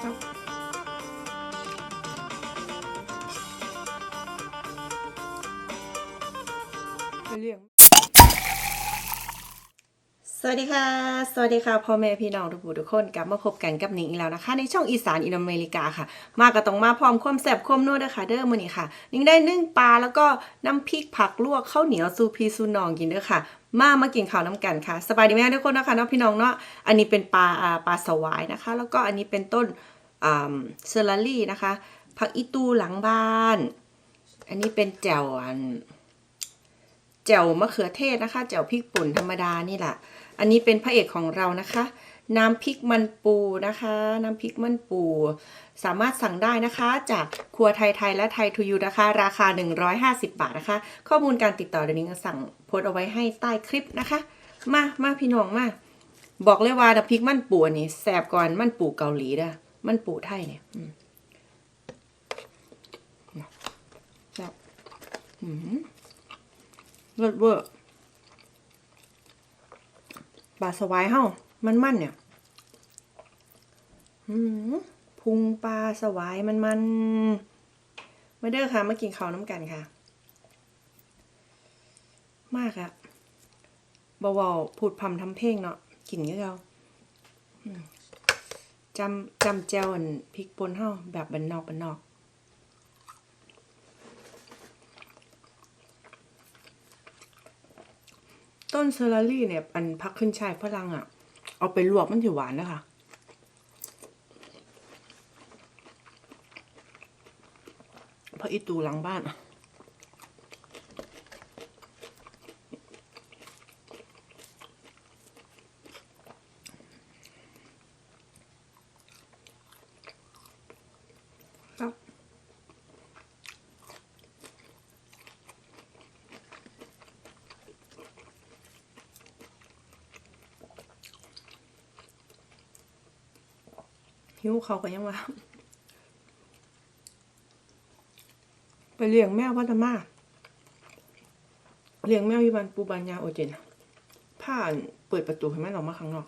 走，很。 สวัสดีค่ะ สวัสดีค่ะพ่อแม่พี่น้องทุกผู้ทุกคนกลับมาพบกันกับหนิงอีกแล้วนะคะ ในช่องอีสานอินอเมริกาค่ะ มาก็ต้องมาพร้อมความแซ่บความนัวเด้อค่ะเด้อมื้อนี้ค่ะหนิงได้นึ่งปลาแล้วก็น้ำพริกผักลวกข้าวเหนียวซูพีซูนองกินเด้อค่ะมามากินข้าวน้ำกันค่ะ สบายดีไหมคะทุกคนนะคะเนาะพี่น้องเนาะอันนี้เป็นปลาปลาสวายนะคะ แล้วก็อันนี้เป็นต้นเซอร์ลารี่นะคะผักอีตูหลังบ้าน อันนี้เป็นแจ่วอัน แจ่วมะเขือเทศนะคะแจ่วพริกป่นธรรมดานี่แหละอันนี้เป็นพระเอกของเรานะคะ น้ำพริกมันปูนะคะ น้ำพริกมันปู สามารถสั่งได้นะคะ จากครัวไทยไทยและไทยทูยูนะคะ ราคา 150 บาทนะคะ ข้อมูลการติดต่อเดี๋ยวนี้สั่งโพสเอาไว้ให้ใต้คลิปนะคะ มามาพี่น้องมาบอกเลยว่าน้ำพริกมันปูนนี้แสบก่อนมันปูเกาหลีด้อมันปูไทยเนี่ยอืมแซ่บอืม เลิศเวอร์ปลาสวายเฮ้ามันมันเนี่ยอืมพุงปลาสวายมันมันมาเด้อค่ะมากินข้าวน้ำกันค่ะ มากอะเบาๆพูดพำทำเพลงเนาะกินเยอะๆอืมจำจำแจวอันพริกป่นเฮ้าแบบบันนอกบันนอก ต้นเซอร์รี่เนี่ยอันพักขึ้นชายฝรั่งอะ่ะ เอาไปลวกมันจะหวานนะคะพระอีตูหลังบ้านอะ หิวเขาก็ยังว่า ไปเลี้ยงแมววัฒมาเลี้ยงแมวอยู่บ้านปูบานยาโอเจนผ่านเปิดประตูให้แม่ออกมาข้างนอก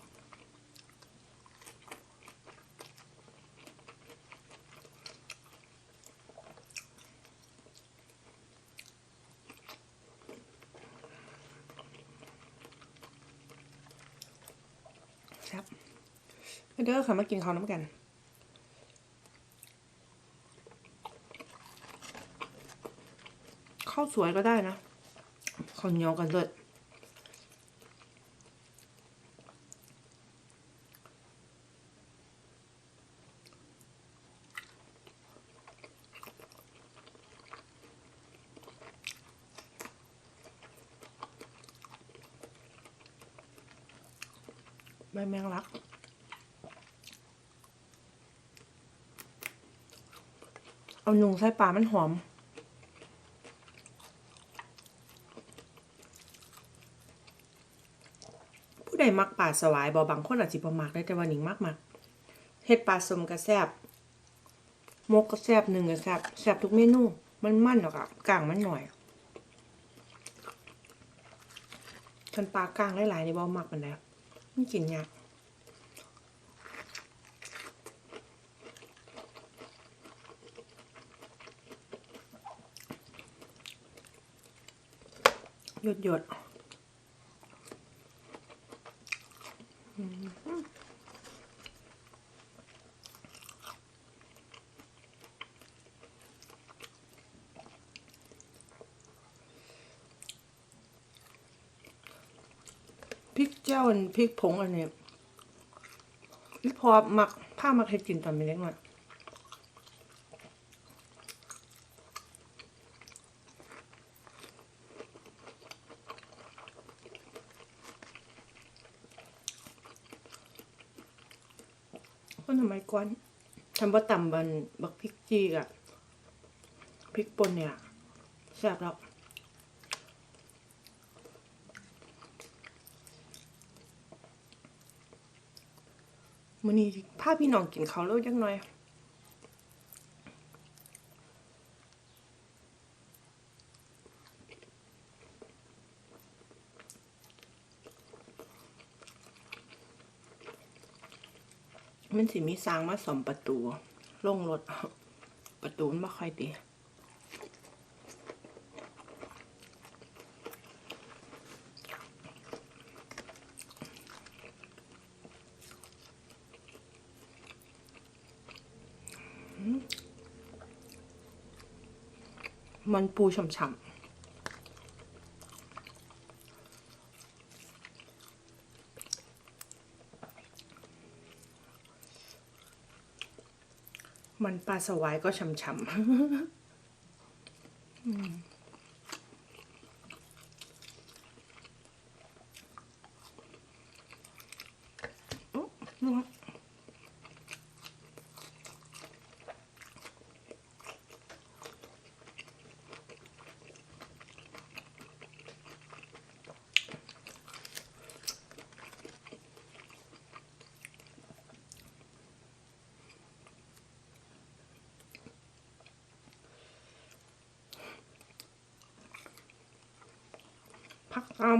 ครับเด้อค่ะมากินข้าวน้ำกัน ข้าวสวยก็ได้นะข้าวเหนียวกันเลิศใบแมงลักเอาหนุ่งใส่ปลามันหอม ผู้ใด มักปลาสวายบอบางคนอาจจะบ่มักได้แต่ว่านิงมักมักเฮ็ดปลาสมกระแซบมกกระแซบหนึ่งกระแซบแซบทุกเมนู มันมันหรอกอะกลางมันหน่อยคันปลากลางหลายๆในบ่มักมันแล้วมันกินยากหยดหยด พริกเจ้าอันพริกผงอันนี้พี่พอมักผ้ามักให้กินตอนเป็นเล็กหน่อยคนสมัยก่อนทำว่าต่ำบันบักพริกจีกอะพริกป่นเนี่ยแซ่บแล้ว มันนี้พาพี่น้องกินเขาวแล้วจังหน่อยมันสิมีสร้างมาสมประตูลงรถประตูมันไม่ค่อยดี มันปูฉ่ำๆ มันปลาสวายก็ฉ่ำๆอืมโพักตาม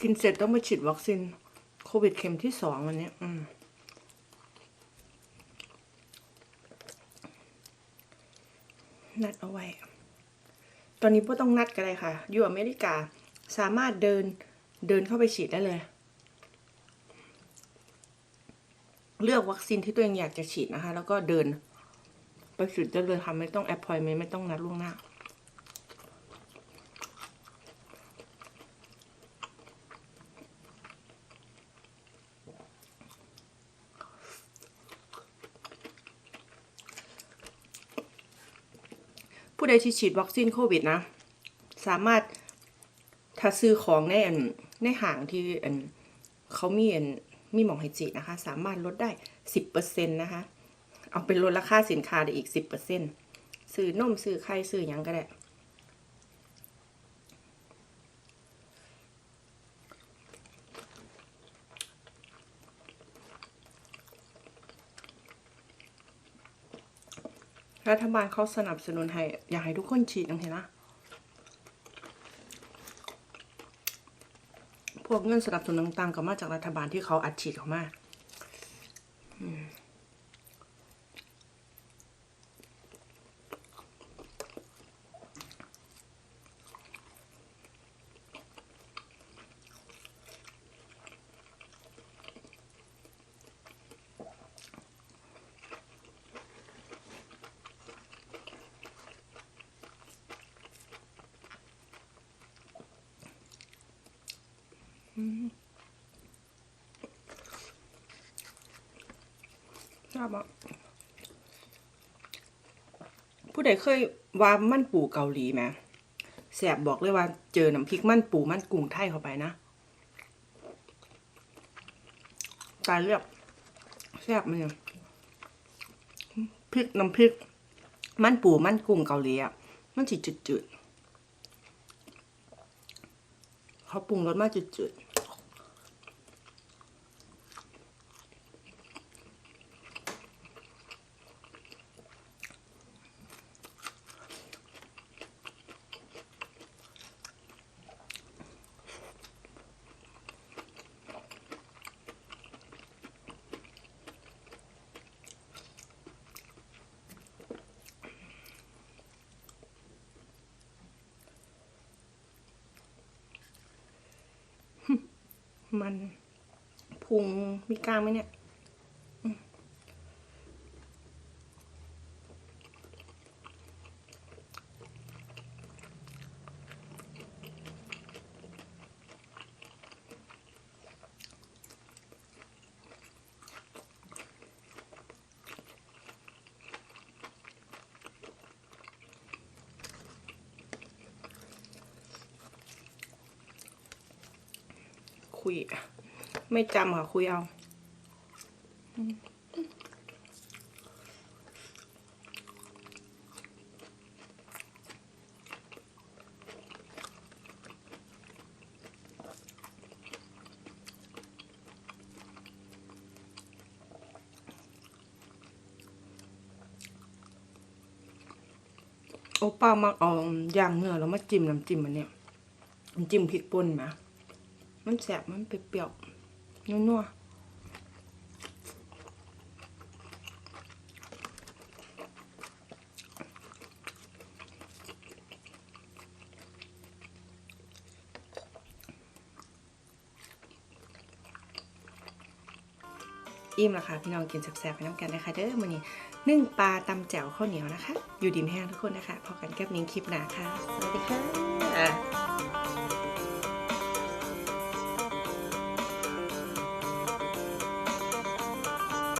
กินเสร็จต้องไปฉีดวัคซีนโควิดเข็มที่สองวันนี้ อืมนัดเอาไว้ ตอนนี้พ่ต้องนัดกันเลยค่ะ อยู่อเมริกาสามารถเดินเดินเข้าไปฉีดได้เลย เลือกวัคซีนที่ตัวเองอยากจะฉีดนะคะ แล้วก็เดินไปฉีดได้เลยค่ะไม่ต้องแอปพอยเมนไม่ต้องนัดล่วงหน้า ผู้ใดที่ฉีดวัคซีนโควิดนะ สามารถถ้าซื้อของในอันในห้างที่อันเขามีอันมีหมองไฮจินะคะ สามารถลดได้สิบเปอร์เซ็นต์นะคะ เอาเป็นลดราคาสินค้าได้อีกสิบเปอร์เซ็นต์ซื้อนมซื้อไข่ซื้อยังก็ได้ รัฐบาลเขาสนับสนุนให้ อยากให้ทุกคนฉีดจังทีนะพวกเงินสนับสนุนต่างๆก็มาจากรัฐบาลที่เขาอัดฉีดเขามา ทราบอะผู้ใดเคยว่ามันปูเกาหลีไหมแสบบอกเลยว่าเจอน้ำพริกมันปูมันกุ้งไทยเข้าไปนะตายเรียบแซบมันเนี่ยพริกน้ำพริก มันปูมันกุ้งเกาหลีอะมันจิจืดๆ เขาปรุงรสมาจืดๆ มันพุงมีกล้างไหมเนี่ย คุยไม่จำค่ะคุยเอา โอป้ามักเอาย่างเนื้อแล้วมาจิ้มน้ำจิ้มมันเนี่ยน้ำจิ้มพริกป่นมามั มันแสบมันเปรี้ยวๆนัวๆอิ่มแล้วค่ะพี่น้องกินแซ่บๆไปน้ำกันนะคะเด้อมันนี่นึ่งปลาตำแจ่วข้าวเหนียวนะคะ อยู่ดิมแห้งทุกคนนะคะพอกันแก้บนิ้งคลิปหนาค่ะ สวัสดีค่ะ